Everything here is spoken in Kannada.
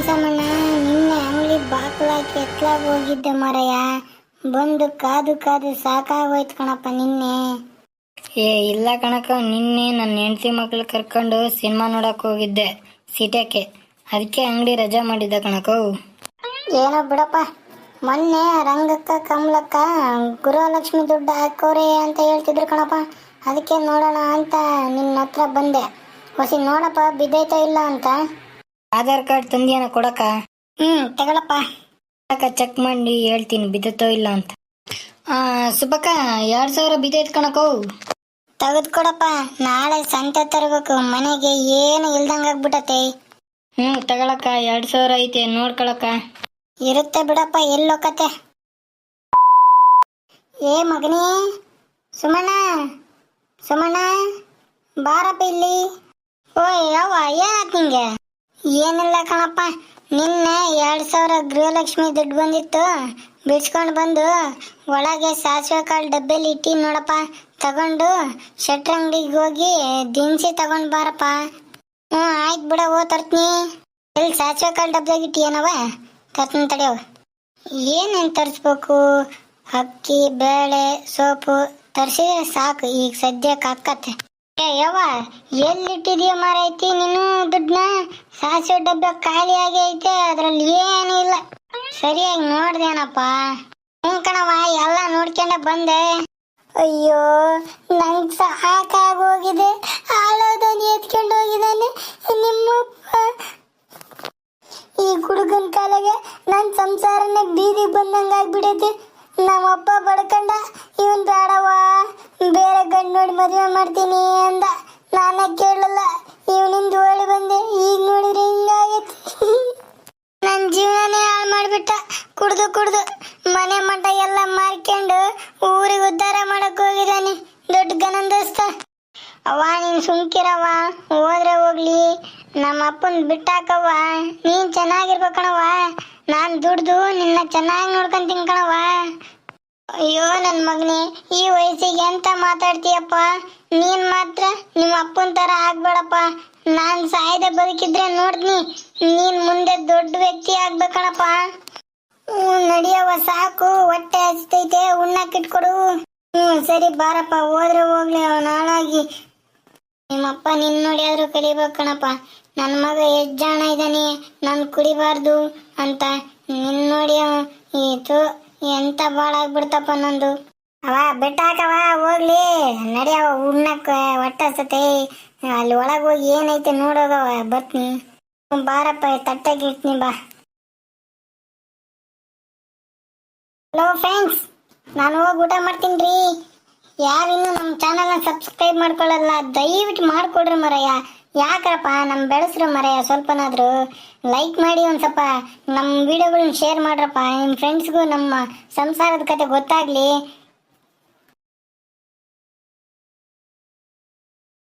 ಸೋಮಣ್ಣ ನಿನ್ನೆ ಅಂಗಡಿ ಬಾಕಲಾಕಿ ಎತ್ಲಾಗ ಹೋಗಿದ್ದೆ ಮರಯ್ಯ. ಬಂದು ಕಾದು ಕಾದು ಸಾಕಾಗೋಯ್ತು ಕಣಪ್ಪ ನಿನ್ನೆ. ಏ ಇಲ್ಲ ಕಣಕ ನಿನ್ನೆ ನನ್ನ ಹೆಂಡತಿ ಮಕ್ಳು ಕರ್ಕೊಂಡು ಸಿನಿಮಾ ನೋಡಕ್ ಹೋಗಿದ್ದೆ ಸಿಟಕ್ಕೆ ಅದಕ್ಕೆ ಅಂಗಡಿ ರಜಾ ಮಾಡಿದ್ದೆ ಕಣಕವು ಏನೋ ಬಿಡಪ್ಪ ಮೊನ್ನೆ ರಂಗಕ್ಕ ಕಮಲಕ್ಕ ಗೃಹಲಕ್ಷ್ಮಿ ದುಡ್ಡು ಹಾಕೋರಿ ಅಂತ ಹೇಳ್ತಿದ್ರು ಕಣಪ್ಪ. ಅದಕ್ಕೆ ನೋಡೋಣ ಅಂತ ನಿನ್ನ ಹತ್ರ ಬಂದೆ. ಹೊಸಿ ನೋಡಪ್ಪ ಬಿದ್ದೈತಾ ಇಲ್ಲ ಅಂತ. ಆಧಾರ್ ಕಾರ್ಡ್ ತಂದಿಯನ ಕೊಡಕ? ಹ್ಮ್ ತಗೊಳಪ್ಪ. ಚೆಕ್ ಮಾಡಿ ಹೇಳ್ತೀನಿ ಬಿದ್ದತ್ತೋ ಇಲ್ಲ ಅಂತ. ಆ ಸುಬ್ಬಕ್ಕ ಎರಡ್ ಸಾವಿರ ಬಿದ್ದೈತ್ ಕಣಕೋ ತೆಗೆದ್ಕೊಡಪ್ಪ. ನಾಳೆ ಸಂತೆ ತರಬೇಕು ಮನೆಗೆ ಏನು ಇಲ್ದಂಗ ಆಗ್ಬಿಟ್ಟತೆ ಹ್ಮ್ ತಗೊಳಕ ಎರಡ್ ಸಾವಿರ ಐತೆ ನೋಡ್ಕೊಳಕ. ಇರುತ್ತೆ ಬಿಡಪ್ಪ ಎಲ್ಲೋಕತೆ ಏ ಮಗನೇ. ಸುಮಣ್ಣ. ಸುಮಣ್ಣ. ಬಾರಪ್ಪ ಇಲ್ಲಿ. ಓ ಯಾವ ಏನಾತ್ ನಿಂಗೆ? ಏನಿಲ್ಲ ಕಣಪ್ಪ. ನಿನ್ನೆ ಎರಡು ಸಾವಿರ ಗೃಹಲಕ್ಷ್ಮಿ ದುಡ್ಡು ಬಂದಿತ್ತು. ಬಿಡ್ಸ್ಕೊಂಡು ಬಂದು ಒಳಗೆ ಸಾಸಿವೆ ಕಾಳು ಡಬ್ಬೆಲಿ ಇಟ್ಟಿ ನೋಡಪ್ಪ. ತಗೊಂಡು ಶೆಟ್ರ್ ಅಂಗಡಿಗೆ ಹೋಗಿ ದಿನಸಿ ತಗೊಂಡು ಬಾರಪ್ಪ. ಹ್ಞೂ, ಆಯ್ತು ಬಿಡ ಓ ತರ್ತೀನಿ. ಎಲ್ಲಿ ಸಾಸಿವೆ ಕಾಳು ಡಬ್ಬದಾಗ ಇಟ್ಟಿ ಏನವ? ತರ್ತೀನಿ ತಡೆಯವ ಏನೇನು ತರಿಸ್ಬೇಕು? ಅಕ್ಕಿ, ಬೇಳೆ, ಸೋಪು. ತರಿಸಿದ್ರೆ ಸಾಕು, ಈಗ ಸದ್ಯಕ್ಕೆ ಅಕ್ಕತ್ತೆ ಏ ಯವ್ವ, ಎಲ್ಲಿಟ್ಟಿದೀಯ ಮಾರೈತಿ ನೀನು ದುಡ್ಡನ್ನ? ಸಾಸಿವೆ ಡಬ್ಬ ಖಾಲಿ ಐತೆ, ಅದ್ರಲ್ಲಿ ಏನೂ ಇಲ್ಲ. ಸರಿಯಾಗಿ ನೋಡ್ದೇನಪ್ಪ. ಹ್ಞೂ ಕಣವ ಎಲ್ಲ ನೋಡ್ಕೊಂಡೆ ಬಂದೆ. ಅಯ್ಯೋ, ನಂಗೆ ಸಾಕಾಗೋಗಿದೆ ಹಾಳೋದನ್ನು ಎತ್ಕೊಂಡು ಹೋಗಿದ್ದಾನೆ. ನಿಮ್ಮಪ್ಪ. ಈ ಹುಡುಗನ ಕಾಲಗೆ ನನ್ನ ಸಂಸಾರನೇ ಬೀದಿ ಬಂದಂಗೆ ಆಗ್ಬಿಡೈತೆ ನಮ್ಮಪ್ಪ ಬಡ್ಕಂಡ ನೋಡಿ ಮದುವೆ ಮಾಡ್ತೀನಿ ಅಂದ. ನಾನ ಕೇಳಲ್ಲ. ಇವನಿಂದ ಓಡಿ ಬಂದೆ. ಈಗ ನೋಡಿದ್ರೆ ಹಿಂಗಾಗೈತಿ. ನನ್ನ ಜೀವನನೇ ಹಾಳು ಮಾಡಿಬಿಟ್ಟ. ಕುಡ್ದು ಕುಡ್ದು ಮನೆ ಮಠ ಎಲ್ಲ ಮಾರ್ಕೊಂಡು ಊರಿಗೆ ಉದ್ಧಾರ ಮಾಡಕ್ ಹೋಗಿದ್ದಾನೆ. ದೊಡ್ಡ ಗನಂದಸ್ತ ಅವ್ವ, ನೀನ್ ಸುಮ್ಕಿರವ್ವ. ಹೋದ್ರೆ ಹೋಗ್ಲಿ. ನಮ್ಮ ಅಪ್ಪನ್ ಬಿಟ್ಟಾಕವ್ವ. ನೀನ್ ಚೆನ್ನಾಗಿರ್ಬೇಕಣವ್ವ. ನಾನ್ ದುಡ್ದು ನಿನ್ನ ಚೆನ್ನಾಗಿ ನೋಡ್ಕೊಂತೀನಿ ಕಣವ್ವ ಅಯ್ಯೋ, ನನ್ ಮಗನೇ, ಈ ವಯಸ್ಸಿಗೆ ಎಂತ ಮಾತಾಡ್ತೀಯಪ್ಪ? ನೀನ್ ಮಾತ್ರ ನಿಮ್ಮ ಅಪ್ಪನ್ ತರ ಆಗ್ಬೇಡಪ್ಪ. ನಾನ್ ಸಾಯದೆ ಬದುಕಿದ್ರೆ ನೋಡ್ತೀನಿ ನೀನ್ ಮುಂದೆ ದೊಡ್ಡ ವ್ಯಕ್ತಿ ಆಗ್ಬೇಕಣಪ್ಪ. ಹ್ಞೂ, ನಡಿಯವ್ವ, ಸಾಕು, ಹೊಟ್ಟೆ ಹಚ್ತೈತೆ ಉಣ್ಣಕ್ಕಿಟ್ಕೊಡು ಹ್ಞೂ, ಸರಿ ಬಾರಪ್ಪ, ಹೋದ್ರೆ ಹೋಗ್ಲಿ ನಾಳಾಗಿ ಹಾಳಾಗಿ. ನಿಮ್ಮಪ್ಪ ನಿನ್ ನೋಡಿ ಆದ್ರೂ ಕಲಿಬೇಕು ಕಣಪ್ಪ ನನ್ನ ಮಗ ಎಷ್ಟ್ ಜಾಣ ಇದ್ದಾನೆ ನಾನು ಕುಡಿಬಾರ್ದು ಅಂತ ನಿನ್ ನೋಡಿ ಅವ ಎಂತ ಬಾಳಾಗ್ಬಿಡ್ತಪ್ಪ ನಂದು. ಅವ ಬಿಟ್ಟಾಕವ, ಹೋಗ್ಲಿ. ನಡಿಯವ ಉಣ್ಣಕ್ ಉಣ್ಣಕ್ಕ ಹೊಟ್ಟಸತೆ ಅಲ್ಲಿ ಒಳಗೆ ಹೋಗಿ ಏನೈತೆ ನೋಡೋದವ ಬರ್ತೀನಿ. ಬಾರಪ್ಪ ತಟ್ಟಾಗಿ ಇಟ್ನಿ ಬಾ. ಹಲೋ ಫ್ರೆಂಡ್ಸ್ ನಾನು ಹೋಗಿ ಊಟ ಮಾಡ್ತೀನಿ ರೀ. ಯಾರಿನ್ನೂ ನಮ್ಮ ಚಾನಲ್ನ ಸಬ್ಸ್ಕ್ರೈಬ್ ಮಾಡ್ಕೊಳ್ಳಲ್ಲ, ದಯವಿಟ್ಟು ಮಾಡ್ಕೊಡ್ರಿ ಮರಯ್ಯ. ಯಾಕಪ್ಪ ನಮ್ಮ ಬೆಳೆಸ್ರು ಮರೆಯ ಸ್ವಲ್ಪನಾದರೂ ಲೈಕ್ ಮಾಡಿ ಒಂದು ಸ್ವಲ್ಪ ನಮ್ಮ ವಿಡಿಯೋಗಳನ್ನ ಶೇರ್ ಮಾಡ್ರಪ್ಪ ನಿಮ್ಮ ಫ್ರೆಂಡ್ಸ್ಗೂ ನಮ್ಮ ಸಂಸಾರದ ಕತೆ ಗೊತ್ತಾಗ್ಲಿ.